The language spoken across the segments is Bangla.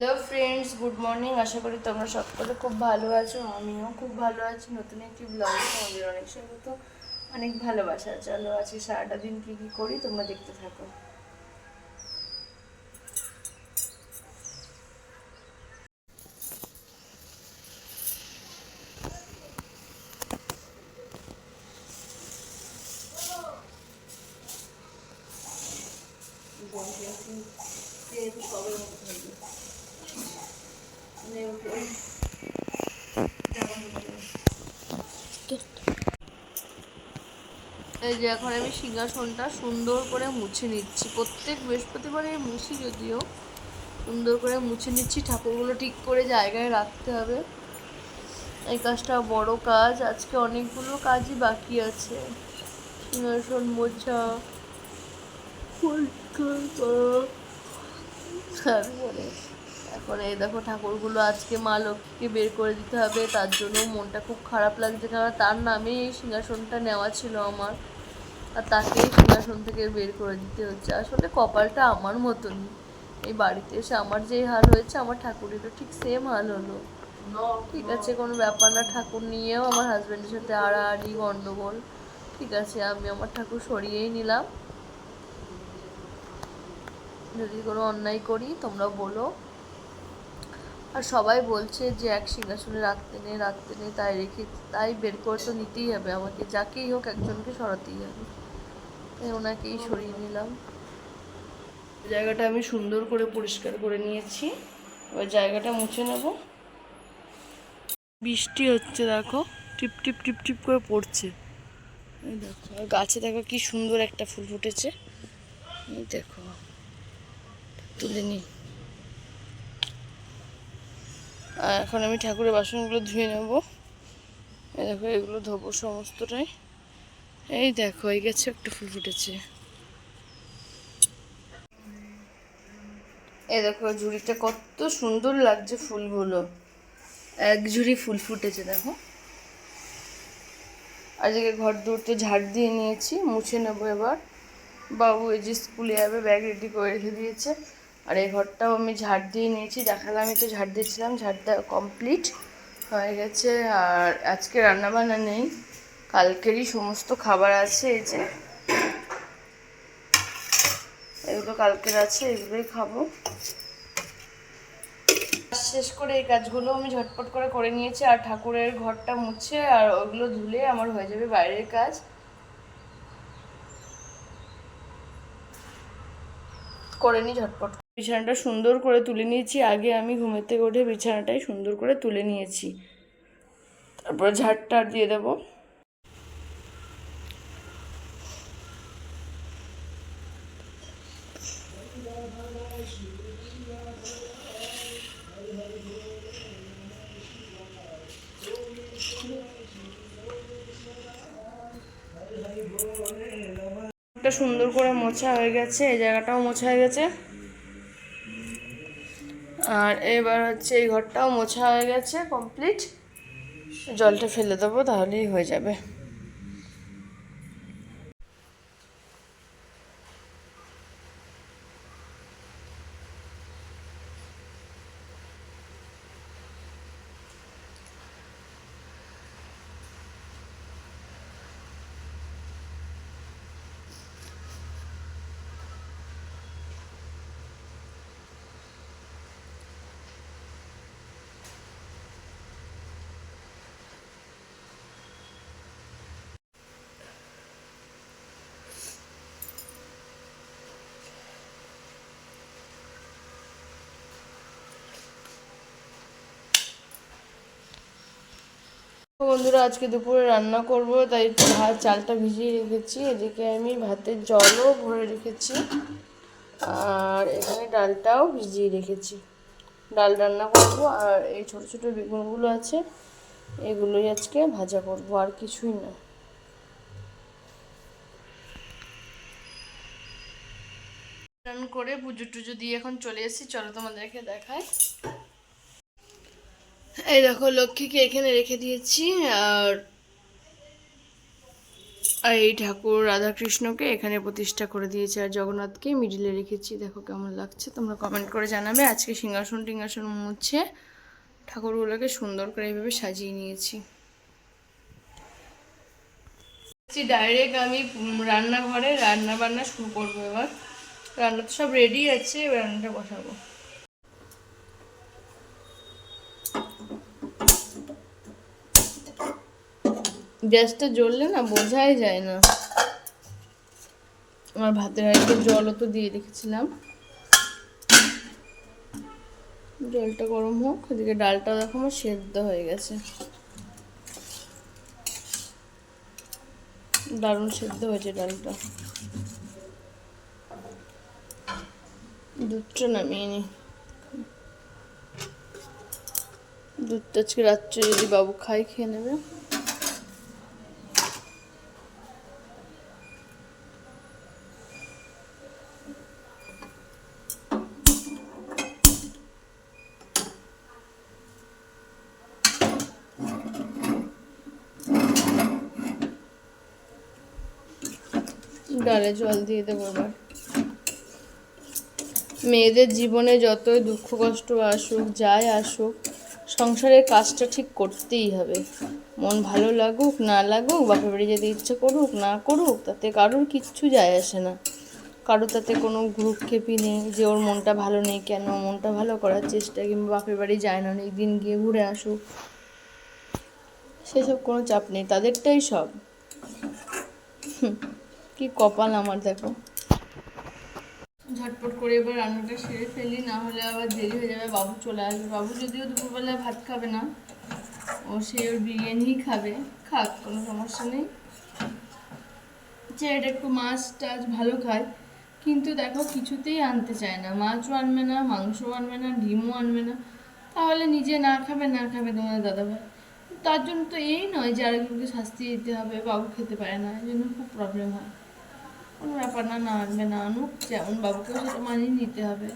হ্যালো ফ্রেন্ডস গুড মর্নিং আশা করি তোমরা সকলে খুব ভালো আছো, আমিও খুব ভালো আছি। নতুন একটি ব্লগ তোমাদের অনেক স্বাগত, অনেক ভালোবাসা। চলো আজকে সারাটা দিন কী কী করি তোমরা দেখতে থাকো। এই যে এখন আমি সিংহাসনটা সুন্দর করে মুছে নিচ্ছি। প্রত্যেক বৃহস্পতিবারে মুছি যদিও সুন্দর করে মুছে নিচ্ছি। ঠাকুরগুলো ঠিক করে জায়গায় রাখতে হবে। এই কাজটা বড় কাজ। আজকে অনেকগুলো কাজই বাকি আছে। সিংহাসন মোছা পরিষ্কার করা তারপরে এখন এই দেখো ঠাকুরগুলো আজকে মা লক্ষ্মীকে বের করে দিতে হবে, তার জন্য মনটা খুব খারাপ লাগছে কারণ তার নামেই এই সিংহাসনটা নেওয়া ছিল আমার। আর তাকেই সিংহাসন থেকে বের করে দিতে হচ্ছে। আসলে কপালটা আমার মতনই। এই বাড়িতে এসে আমার যে হাল হয়েছে, আমার ঠাকুরেরও ঠিক সেম হাল হলো। ঠিক আছে, কোনো ব্যাপার না, ঠাকুর নিয়েও আমার হাজব্যান্ডের সাথে আড়াআড়ি, গন্ডগোল। ঠিক আছে, আমি আমার ঠাকুর সরিয়েই নিলাম। যদি কোনো অন্যায় করি, তোমরা বলো। আর সবাই বলছে যে এক সিংহাসনে রাখতে নেই রাখতে নেই, তাই রেখে, তাই বের করে তো নিতেই হবে আমাকে। যাকেই হোক একজনকে সরাতেই হবে। তাই ওনাকেই সরিয়ে নিলাম। জায়গাটা আমি সুন্দর করে পরিষ্কার করে নিয়েছি। এবার জায়গাটা মুছে নেব। বৃষ্টি হচ্ছে, দেখো। টিপ টিপ টিপ টিপ করে পড়ছে। দেখো, আর গাছে দেখো কি সুন্দর একটা ফুল ফুটেছে। এই দেখো, তুলে নিই আর এখন আমি ঠাকুরের বাসনগুলো ধুয়ে নেব। দেখো, এগুলো ধোবো সমস্তটাই। এই দেখো, এই গেছে একটা ফুল ফুটেছে। এই দেখো, ঝুড়িটা কত সুন্দর লাগছে ফুলগুলো। এক ঝুড়ি ফুল ফুটেছে, দেখো। আজকে ঘর দূর তো ঝাড় দিয়ে নিয়েছি, মুছে নেব এবার। বাবু এই যে স্কুলে যাবে, ব্যাগ রেডি করে রেখে দিয়েছে। আর এই ঘরটাও আমি ঝাড় দিয়ে নিয়েছি। দেখালাম, আমি তো ঝাড় দিয়েছিলাম ঝাড়টা কমপ্লিট হয়ে গেছে। আর আজকে রান্নাবান্না নেই, কালকেরই সমস্ত খাবার আছে এই যে। এগুলো কালকের আছে, এগুলোই খাব। শেষ করে এই কাজগুলো আমি ঝটপট করে করে নিয়েছি, আর ঠাকুরের ঘরটা মুছে আর ওগুলো ধুলে আমার হয়ে যাবে বাইরের কাজ। করে নিই ঝটপট। বিছানাটা সুন্দর করে তুলে নিয়েছি। আগে আমি ঘুমের থেকে উঠে বিছানাটাই সুন্দর করে তুলে নিয়েছি। তারপর ঝাড়টা দিয়ে দেবো। সুন্দর করে মোছা হয়ে গেছে, এই জায়গাটাও মোছা হয়ে গেছে। আর এবার হচ্ছে এই ঘরটাও মোছা হয়ে গেছে কমপ্লিট জলটা ফেলে দেবো, তাহলেই হয়ে যাবে। বন্ধুরা, আজকে দুপুরে রান্না করব, তাই ভাত, চালটা ভিজিয়ে রেখেছি। এদিকে আমি ভাতের জলও ভরে রেখেছি, আর এখানে ডালটাও ভিজিয়ে রেখেছি। ডাল রান্না করব, আর এই ছোট ছোট বেগুনগুলো আছে, এগুলোই আজকে ভাজা করব, আর কিছুই না। করে পুজো টুজো দিয়ে এখন চলে এসেছি, চলো তোমাদেরকে দেখায় এই দেখো, লক্ষ্মীকে এখানে রেখে দিয়েছি, আর আর এই ঠাকুর রাধাকৃষ্ণকে এখানে প্রতিষ্ঠা করে দিয়েছে, আর জগন্নাথকে মিডিলে রেখেছি। দেখো কেমন লাগছে, তোমরা কমেন্ট করে জানাবে। আজকে সিংহাসন টিংহাসন মুছে ঠাকুরগুলোকে সুন্দর করে এইভাবে সাজিয়ে নিয়েছি। ডাইরেক্ট আমি রান্নাঘরে রান্না বান্না শুরু করব এবার। রান্না তো সব রেডি আছে, এবার রান্নাটা বসাবো। গ্যাসটা জ্বললে না বোঝাই যায় না। আমার ভাতের হাঁড়িতে জলও তো দিয়ে রেখেছিলাম। জলটা গরম হোক, এদিকে ডালটা দেখো আমার সেদ্ধ হয়ে গেছে। দারুণ সেদ্ধ হয়েছে ডালটা। দুধটা নামিয়ে নি। দুধটা আজকে রাত্রে যদি বাবু খাই খেয়ে নেবে। ডালে জল দিয়ে দেবো এবার মেয়েদের জীবনে যতই দুঃখ কষ্ট আসুক যাই আসুক সংসারের কাজটা ঠিক করতেই হবে। মন ভালো লাগুক না লাগুক বাপের বাড়ি যেতে ইচ্ছে করুক না করুক তাতে কারোর কিচ্ছু যায় আসে না। কারোর তাতে কোনো ভ্রুক্ষেপই নেই যে ওর মনটা ভালো নেই কেন মনটা ভালো করার চেষ্টা কিংবা বাপের বাড়ি যায় না অনেক দিন গিয়ে ঘুরে আসুক। সেসব কোনো চাপ নেই তাদেরটাই সব। হুম, কি কপাল আমার, দেখো। ঝটপট করে এবার রান্নাটা সেরে ফেলি, না হলে আবার দেরি হয়ে যাবে, বাবু চলে আসবে। বাবু যদিও দুপুরবেলায় ভাত খাবে না, ও সে ওর বিরিয়ানি খাবে, খাক, কোনো সমস্যা নেই। ছেলেটা একটু মাছ টাছ ভালো খায়, কিন্তু দেখো কিছুতেই আনতে চায় না। মাছও আনবে না, মাংসও আনবে না, ডিমও আনবে না, তাহলে নিজে না খাবে না খাবে তোমার দাদাভাই। তার জন্য তো এই নয় যে আরেকজনকে শাস্তি দিতে হবে, বাবু খেতে পারে না, এই জন্য খুব প্রবলেম হয়। কোনো ব্যাপার না না আনবে না আনুক, যেমন বাবুকেও সেটা মানিয়ে নিতে হবে।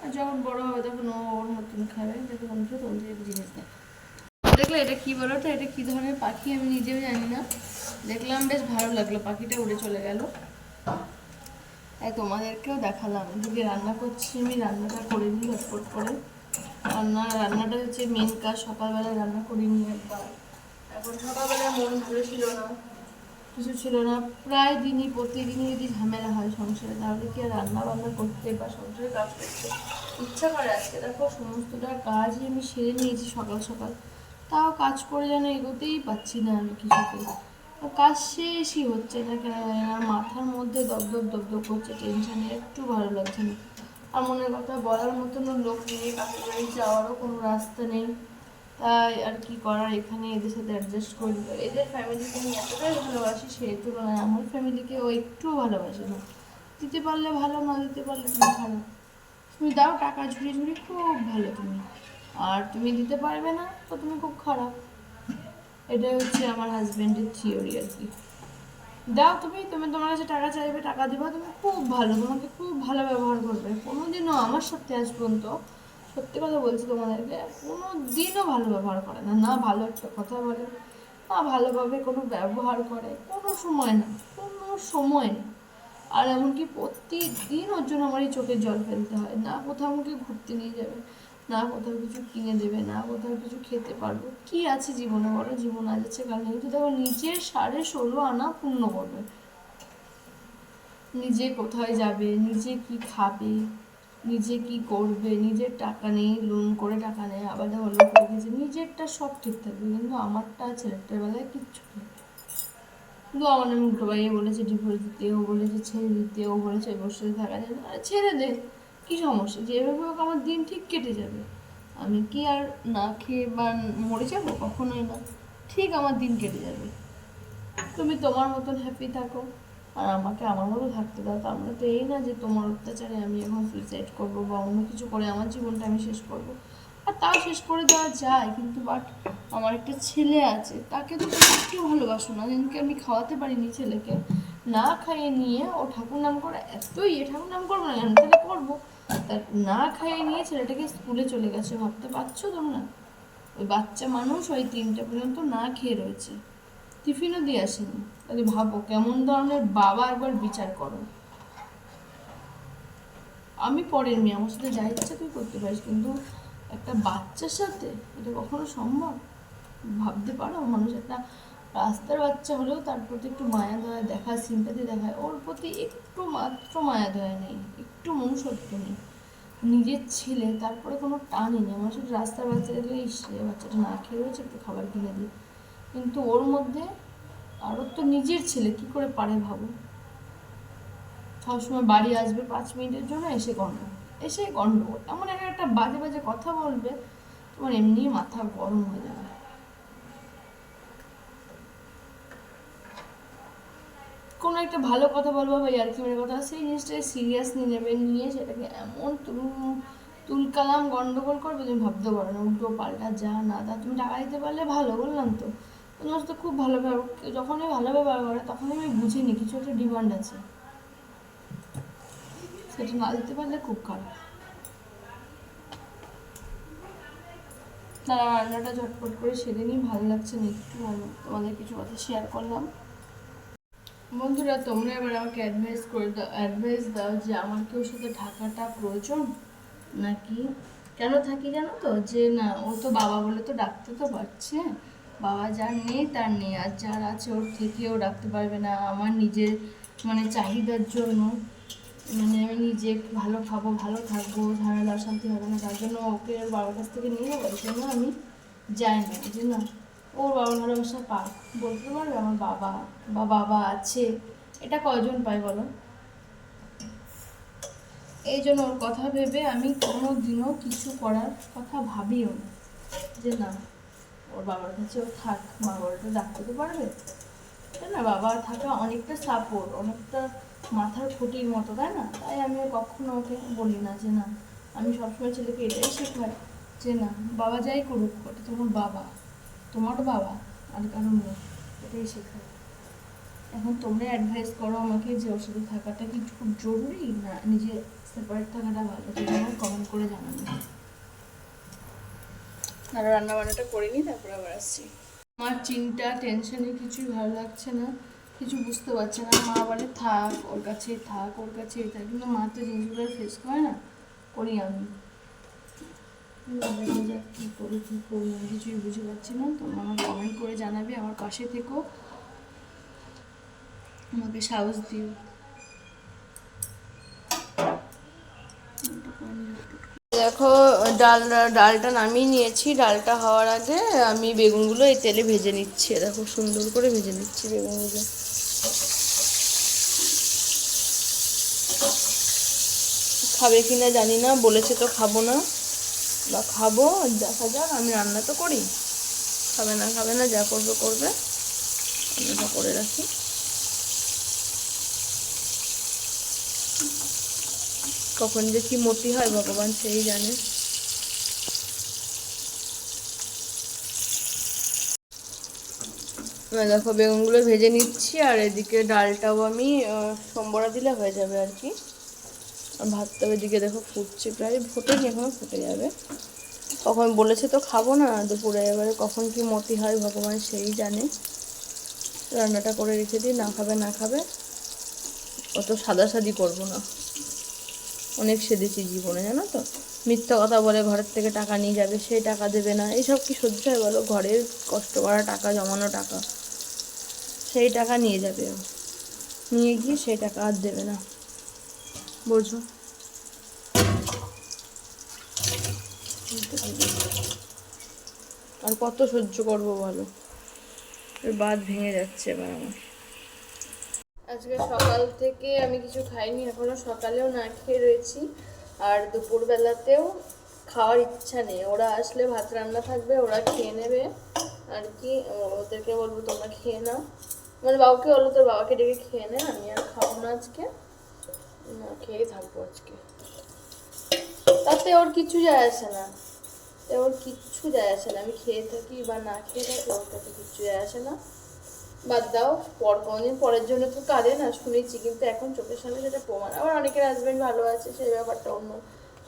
আর যখন বড় হবে তখন ও ওর মতন খাবে, দেখো বন্ধু তোমাদের জিনিস দেখ। দেখলে এটা কি বলো তো, এটা কি ধরনের পাখি আমি নিজেও জানি না। দেখলাম বেশ ভালো লাগল, পাখিটা উড়ে চলে গেল। তাই তোমাদেরকেও দেখালাম যদি রান্না করছি আমি, রান্নাটা করে নিই ঝটপট করে। রান্না, রান্নাটা হচ্ছে মেন কাজ সকালবেলা রান্না করে নিই একবার। এখন সকালবেলা মন ভালো ছিল না। কিছু ছিল না। প্রায় দিনই, প্রতিদিনই যদি ঝামেলা হয় সংসারে, তাহলে কি আর রান্না বান্না করতে বা সংসারে কাজ করতে ইচ্ছা করে? আজকে দেখো সমস্তটা কাজই আমি সেরে নিয়েছি সকাল সকাল। তাও কাজ করে যেন এগোতেই পাচ্ছি না আমি কিছুতে। আর কাজ শেষই হচ্ছে না কেন জানি না মাথার মধ্যে দপদপ দপদপ করছে টেনশনে একটু ভালো লাগছে না। আর মনের কথা বলার মতনও লোক নেই কাকুর বাড়ি যাওয়ারও কোনো রাস্তা নেই। তাই আর কি করার? এখানে এদের সাথে অ্যাডজাস্ট করে। এদের ফ্যামিলিকে আমি এতটাই ভালোবাসি সেই তুলনায় আমার ফ্যামিলিকে ও একটুও ভালোবাসে না। দিতে পারলে ভালো, না দিতে পারলে তুমি খারাপ। তুমি দাও টাকা, ঝুড়ি ঝুড়ি, খুব ভালো তুমি। আর তুমি দিতে পারবে না, তো তুমি খুব খারাপ। এটাই হচ্ছে আমার হাজবেন্ডের থিওরি আর কি। দাও তুমি তুমি তোমার কাছে টাকা চাইবে, টাকা দিবা, তুমি খুব ভালো, তোমাকে খুব ভালো ব্যবহার করবে। কোনোদিনও আমার সাথে আজ পর্যন্ত সত্যি কথা বলছি তোমাদেরকে কোনো দিনও ভালো ব্যবহার করে না না ভালো একটা কথা বলে, না ভালোভাবে কোনো ব্যবহার করে, কোনো সময় না, কোনো সময় না আর এমনকি প্রতিদিন ওর জন্য আমার এই চোখের জল ফেলতে হয়, না কোথাও আমাকে ঘুরতে নিয়ে যাবে, না কোথাও কিছু কিনে দেবে, না কোথাও কিছু খেতে পারব, কি আছে জীবনে বলো, জীবন আজ আছে, কাল। কিন্তু দেখো নিজের সাড়ে ষোলো আনা পূর্ণ করবে নিজে কোথায় যাবে, নিজে কি খাবে নিজে কি করবে? নিজের টাকা নেই লোন করে টাকা নেই, আবার দেখো লোক রেখেছে নিজেরটা সব ঠিক থাকবে কিন্তু আমারটা ছেলেটার বেলায় কিচ্ছু নেই। কিন্তু আমার নামে উল্টো বাইয়ে বলেছে ডিভোর্স দিতে, ও বলেছে ছেড়ে দিতে, ও বলেছে ওই বসে থাকা যাবে আরে ছেড়ে দে, কী সমস্যা? যেভাবে হোক আমার দিন ঠিক কেটে যাবে। আমি কি আর না খেয়ে বা মরে যাব? কখনোই না। ঠিক আমার দিন কেটে যাবে। তুমি তোমার মতন হ্যাপি থাকো। আর আমাকে আমার মতো থাকতে দাও। তার মানে তো এই না যে তোমার অত্যাচারে আমি এখন সুইসাইড করব বা অন্য কিছু করে আমার জীবনটা আমি শেষ করব। আর তাও শেষ করে দেওয়া যায়, কিন্তু বাট আমার একটা ছেলে আছে, তাকে তো একটু ভালোবাসো না। যেদিনকে আমি খাওয়াতে পারিনি ছেলেকে, না খাইয়ে নিয়ে ও ঠাকুর নাম করে এত ইয়ে ঠাকুর নাম করব না কেন তাহলে করব, তা না খাইয়ে নিয়ে ছেলেটাকে স্কুলে চলে গেছে। ভাবতে পারছ তোমরা? ওই বাচ্চা মানুষ ওই তিনটে পর্যন্ত না খেয়ে রয়েছে। টিফিনও দিয়ে আসেনি। তাহলে ভাবো, কেমন ধরনের বাবা একবার বিচার করো। আমি পরের মেয়ে, আমার সাথে যা ইচ্ছা তুই করতে পারিস, কিন্তু একটা বাচ্চার সাথে এটা কখনো সম্ভব? ভাবতে পারো, মানুষ একটা রাস্তার বাচ্চা হলেও তার প্রতি একটু মায়া দয়া দেখায় সিম্পাতি দেখায়, ওর প্রতি একটু মাত্র মায়া দয়া নেই, একটু মনুষ্যত্ব নেই। নিজের ছেলে, তারপরে কোনো টানই নেই আমার শুধু রাস্তার বাচ্চা দেখলে ইস বাচ্চাটা না খেয়ে রয়েছে, একটু খাবার কিনে দিই। কিন্তু ওর মধ্যে আর ওর তো নিজের ছেলে, কি করে পারে ভাবো? সবসময় বাড়ি আসবে পাঁচ মিনিটের জন্য, এসে গন্ডগোল এসে গন্ডগোল এমন একটা একটা বাজে বাজে কথা বলবে, তোমার এমনি মাথা গরম হয়ে যাবে। কোনো একটা ভালো কথা বলব বা ইয়ার্কি মেরে কথা, সেই জিনিসটাকে সিরিয়াস নিয়ে নেবে, নিয়ে সেটাকে এমন তুল তুলকালাম গন্ডগোল করবে, তুমি ভাবতে পারো না, উল্টো পাল্টা যা না তা, তুমি টাকা দিতে পারলে ভালো, বললাম তো। তোমার সাথে খুব ভালো ব্যবহার যখনই ভালো ব্যবহার করে, তখনই আমি বুঝিনি, কিছু একটা ডিমান্ড আছে। সেটা না দিতে পারলে খুব খারাপ। তারা রান্নাটা ঝটপট করে সেরে নিই ভালো লাগছে না একটু তোমাদের কিছু কথা শেয়ার করলাম। বন্ধুরা, তোমরা এবার আমাকে অ্যাডভাইস করে দাও অ্যাডভাইস দাও যে আমার কি ওর সাথে থাকাটা প্রয়োজন? নাকি? কেন থাকি জানো তো? যে না, ও তো বাবা বলে তো ডাকতে তো পারছে। বাবা যার নেই তার নেই আর যার আছে ওর থেকেও ডাকতে পারবে না। আমার নিজের মানে চাহিদার জন্য। মানে আমি নিজে ভালো খাব, ভালো থাকব, ঝামেলা অশান্তি হবে না। তার জন্য ওকে ওর বাবার কাছ থেকে নিয়ে যাব। জন্য আমি যাই না যে না ওর বাবার ভালোবাসা পাক। বলতে পারবে আমার বাবা বা বাবা আছে। এটা কজন পায় বলো? এই জন্য ওর কথা ভেবে আমি কোনো দিনও কিছু করার কথা ভাবিও না। যে না। ওর বাবার কাছে ও থাক, মা বাবাটা ডাকতে পারবে। তাই না? বাবা থাকা অনেকটা সাপোর্ট অনেকটা মাথার খুঁটির মতো, তাই না? তাই আমি কখনো ওকে বলি না যে না, আমি সবসময় ছেলেকে এটাই শেখাই যে না, বাবা যাই করুক, ওটা তোমার বাবা তোমার বাবা, আর কারণ না এটাই শেখাই। এখন তোমরা অ্যাডভাইস করো আমাকে যে ওর সাথে থাকাটা কি খুব জরুরি, না নিজে সেপারেট থাকাটা ভালো? তুমি আমার কমেন্ট করে জানাবে। আর রান্না বান্নাটা করে নিই তারপরে আবার আসছি। আমার চিন্তা টেনশনে কিছুই ভালো লাগছে না, কিছু বুঝতে পারছে না। মা বলে, থাক, ওর কাছেই থাক, ওর কাছেই থাক। কিন্তু মা তো জিনিসগুলো ফেস করে না, করি আমি। দেখা কী করি কী করি আমি কিছুই বুঝতে পারছি না। তোমরা আমার কমেন্ট করে জানাবে, আমার পাশে থেকো। আমাকে সাহস দিও। দেখো, ডাল, ডালটা নামিয়ে নিয়েছি। ডালটা হওয়ার আগে আমি বেগুনগুলো এই তেলে ভেজে নিচ্ছি। দেখো, সুন্দর করে ভেজে নিচ্ছি বেগুনগুলো। খাবে কি না জানি না, বলেছে তো খাব না। বা খাব, দেখা যাক, আমি রান্না তো করি। খাবে না খাবে না, যা করবে করবে। রান্নাটা করে রাখি। কখন যে কি মতি হয় ভগবান সেই জানে। দেখো, বেগুনগুলো ভেজে নিচ্ছি, আর এদিকে ডালটাও আমি সম্বরা দিলে হয়ে যাবে আর কি। আর ভাতটা ওইদিকে দেখো ফুটছে প্রায়, ফুটেনি এখনও, ফুটে যাবে। কখন বলেছে তো খাব না, দুপুরে এবারে কখন কি মতি হয় ভগবান সেই জানে। রান্নাটা করে রেখে দিই, না খাবে না খাবে। অত সাদাসাদি করব না। অনেক সেদেছি জীবনে, জানো তো? মিথ্যা কথা বলে ঘরের থেকে টাকা নিয়ে যাবে, সে টাকা দেবে না, এইসব কি সহ্য হয় বলো? ঘরের কষ্ট করা টাকা, জমানো টাকা, সেই টাকা নিয়ে যাবে। নিয়ে গিয়ে সেই টাকা আর দেবে না। বোঝো? আর কত সহ্য করব বলো? বাদ ভেঙে যাচ্ছে এবার আমার। আজকে সকাল থেকে আমি কিছু খাইনি, এখনও সকালেও না খেয়ে রয়েছি। আর দুপুরবেলাতেও খাওয়ার ইচ্ছা নেই। ওরা আসলে ভাত রান্না থাকবে, ওরা খেয়ে নেবে। আর কি ওদেরকে বলব তোমরা খেয়ে নাও। মানে বাবুকে বলল তোর বাবাকে ডেকে খেয়ে নে, আমি আর খাব না আজকে। না, খেয়েই থাকব আজকে। তাতে ওর কিছু যায় আসে না। ওর কিচ্ছু যায় আসে না। আমি খেয়ে থাকি বা না খেয়ে থাকি, ওর তাতে কিচ্ছু যায় আসে না। বাদ দাও, পর কোনোদিন পরের জন্য তো কাঁদে না, শুনেছি, কিন্তু এখন চোখের সামনে সেটা প্রমাণ। আমার অনেকের হাজব্যান্ড ভালো আছে, সেই ব্যাপারটা অন্য।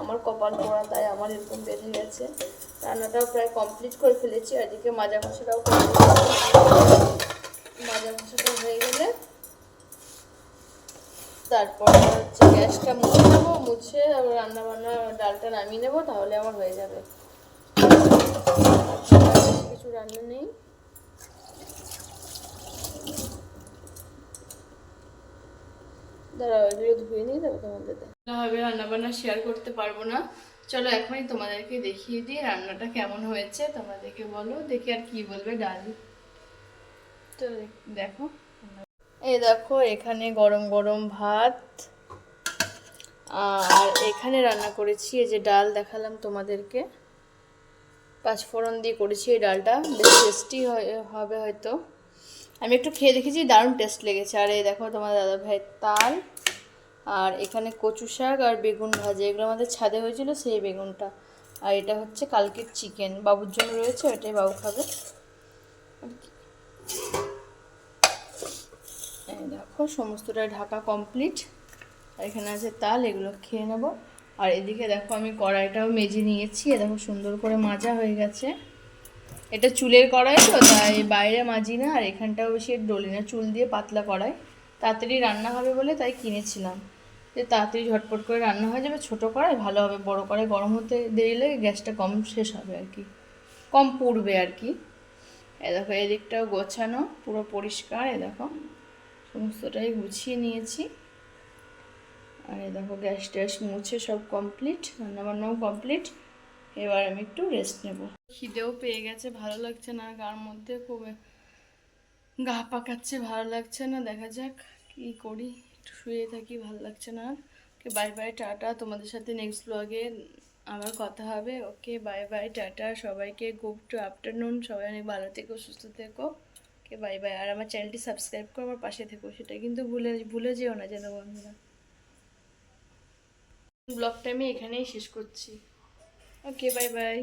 আমার কপাল পড়া, তাই আমার এরকম বেঁধে গেছে। রান্নাটাও প্রায় কমপ্লিট করে ফেলেছি, আর এদিকে মাজা মশলাও মাজা মশাটা হয়ে গেলে তারপর হচ্ছে গ্যাসটা মুছে নেব, মুছে রান্না বান্না ডালটা নামিয়ে নেব, তাহলে আমার হয়ে যাবে। কিছু রান্না নেই। দাঁড়াও এগুলো ধুয়ে নিই তবে তোমাদের। হবে রান্না বান্না শেয়ার করতে পারব না। চলো এখনই তোমাদেরকে দেখিয়ে দিই রান্নাটা কেমন হয়েছে। তোমাদেরকে বলো, দেখি আর কি বলবে ডাল। তো দেখো, এই দেখো, এখানে গরম গরম ভাত। আর এখানে রান্না করেছি, এই যে ডাল দেখালাম তোমাদেরকে। পাঁচফোড়ন দিয়ে করেছি এই ডালটা, বেশ টেস্টি হবে হয়তো। আমি একটু খেয়ে দেখেছি, দারুণ টেস্ট লেগেছে। আর এই দেখো তোমার দাদা ভাই তাল। আর এখানে কচু শাক আর বেগুন ভাজা, এগুলো আমাদের ছাদে হয়েছিল সেই বেগুনটা। আর এটা হচ্ছে কালকের চিকেন বাবুর জন্য রয়েছে, ওটাই বাবু খাবে। দেখো, সমস্তটা ঢাকা কমপ্লিট আর এখানে আছে তাল, এগুলো খেয়ে নেব। আর এদিকে দেখো, আমি কড়াইটাও মেজে নিয়েছি। এ দেখো, সুন্দর করে মাজা হয়ে গেছে। এটা চুলের কড়াই তো, তাই বাইরে মাজি না। আর এখানটাও বেশি ডলি না, চুল দিয়ে পাতলা কড়াই। তাড়াতাড়ি রান্না হবে বলে তাই কিনেছিলাম। যে তাড়াতাড়ি ঝটপট করে রান্না হয়ে যাবে, ছোটো কড়াই, ভালো হবে, বড় কড়াই গরম হতে দেরি লাগে গ্যাসটা কম শেষ হবে আর কি। কম পুড়বে আর কি। এ দেখো, এদিকটাও গোছানো, পুরো পরিষ্কার, এ দেখো। সমস্তটাই গুছিয়ে নিয়েছি। আর এই দেখো, গ্যাস ট্যাস মুছে সব কমপ্লিট রান্নাবান্নাও কমপ্লিট এবার আমি একটু রেস্ট নেব। খিদেও পেয়ে গেছে, ভালো লাগছে না, গার মধ্যে খুব গা পাকাচ্ছে, ভালো লাগছে না, দেখা যাক কি করি। একটু শুয়ে থাকি, ভালো লাগছে না। Okay bye bye tata. তোমাদের সাথে নেক্সট ব্লগে আমার কথা হবে। Okay bye bye tata. সবাইকে গুড টু আফটারনুন সবাই অনেক ভালো থেকো, সুস্থ থেকো। ওকে বাই বাই আর আমার চ্যানেলটি সাবস্ক্রাইব করো, আমার পাশে থেকো। সেটা কিন্তু ভুলে ভুলে যেও না যেন বন্ধুরা। ব্লগটা আমি এখানেই শেষ করছি। ওকে বাই বাই